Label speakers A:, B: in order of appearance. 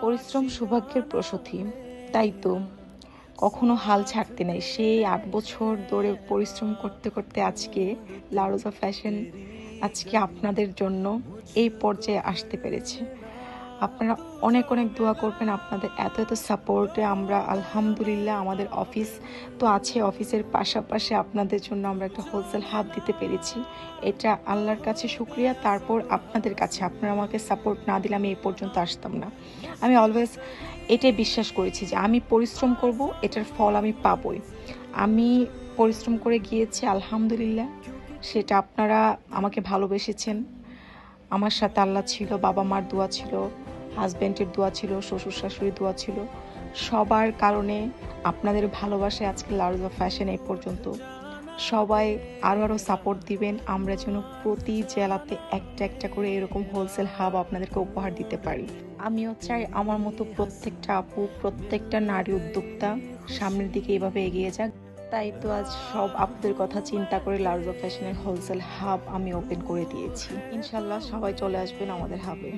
A: পরিশ্রম সৌভাগ্যের প্রসূতি। তাই তো, কখনো হাল ছাড়তে নাই। সেই আট বছর ধরে পরিশ্রম করতে করতে আজকে লারোজা ফ্যাশন, আজকে আপনাদের জন্য এই পর্যায়ে আসতে পেরেছে। আপনারা অনেক অনেক দোয়া করবেন, আপনাদের এত এত সাপোর্টে আমরা আলহামদুলিল্লাহ আমাদের অফিস তো আছে, অফিসের পাশাপাশি আপনাদের জন্য আমরা একটা হোলসেল হাব দিতে পেরেছি। এটা আল্লাহর কাছে শুক্রিয়া, তারপর আপনাদের কাছে। আপনারা আমাকে সাপোর্ট না দিলে আমি এই পর্যন্ত আসতাম না। আমি অলওয়েজ এটাই বিশ্বাস করেছি যে আমি পরিশ্রম করব, এটার ফল আমি পাবই। আমি পরিশ্রম করে গিয়েছি, আলহামদুলিল্লাহ। সেটা আপনারা আমাকে ভালোবেসেছেন। আমার সাথে আল্লাহ ছিল বাবা মার দোয়া ছিল। হাজব্যান্ডের দোয়া ছিল শ্বশুর শাশুড়ির দোয়া ছিল। সবার কারণে আপনাদের ভালোবাসায় আজকে লার্জ অফ ফ্যাশন এই পর্যন্ত। সবাই আরও আরও সাপোর্ট দিবেন, আমরা যেন প্রতি জেলাতে একটা একটা করে এরকম হোলসেল হাব আপনাদেরকে উপহার দিতে পারি। আমিও চাই আমার মতো প্রত্যেকটা আপু, প্রত্যেকটা নারী উদ্যোক্তা সামনের দিকে এভাবে এগিয়ে যাক। তাই তো আজ সব আপুদের কথা চিন্তা করে লার্জ ফ্যাশনের হোলসেল হাব আমি ওপেন করে দিয়েছি। ইনশাল্লাহ সবাই চলে আসবেন আমাদের হাবে